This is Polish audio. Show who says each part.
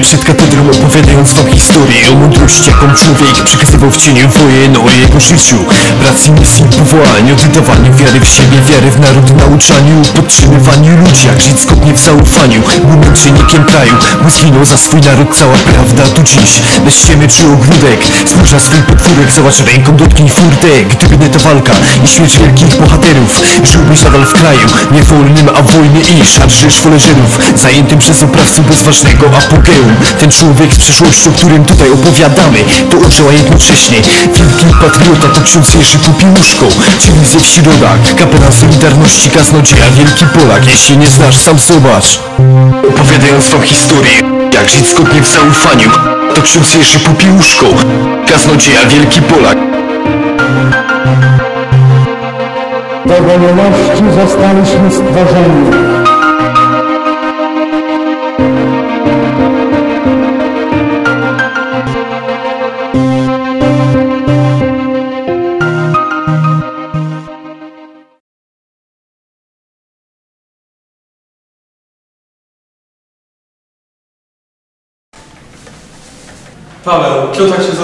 Speaker 1: Opowiadając wam historię. O mądrości jaką człowiek przekazywał w cieniu wojen o jego życiu Pracy, misji, powołaniu, wydawaniu wiary w siebie, wiary w naród, nauczaniu Podtrzymywaniu ludzi, jak żyć zgodnie w zaufaniu Był męczennikiem kraju, bo zginął za swój naród Cała prawda tu dziś, bez ściemy czy ogródek na swój podwórek, zobacz ręką dotknij furtek Gdyby nie ta walka i śmierć wielkich bohaterów. Żyłbyś nadal w kraju, niewolnym, a w wojnie i szarżysz foleżerów Zajętym przez oprawców bezważnego apogeum Ten człowiek z przeszłością, którym tutaj opowiadamy To orzeł, jednocześnie wielki patriota To ksiądz Jerzy Popiełuszko, czyli ze wsi Rodak Kapelan Solidarności, kaznodzieja, wielki Polak. Jeśli nie znasz, sam zobacz. Opowiadając wam historię, jak żyć zgodnie w zaufaniu To ksiądz Jerzy Popiełuszko, kaznodzieja, wielki Polak.
Speaker 2: Do wolności zostaliśmy stworzeni.
Speaker 3: 다음에 오키오탁시에서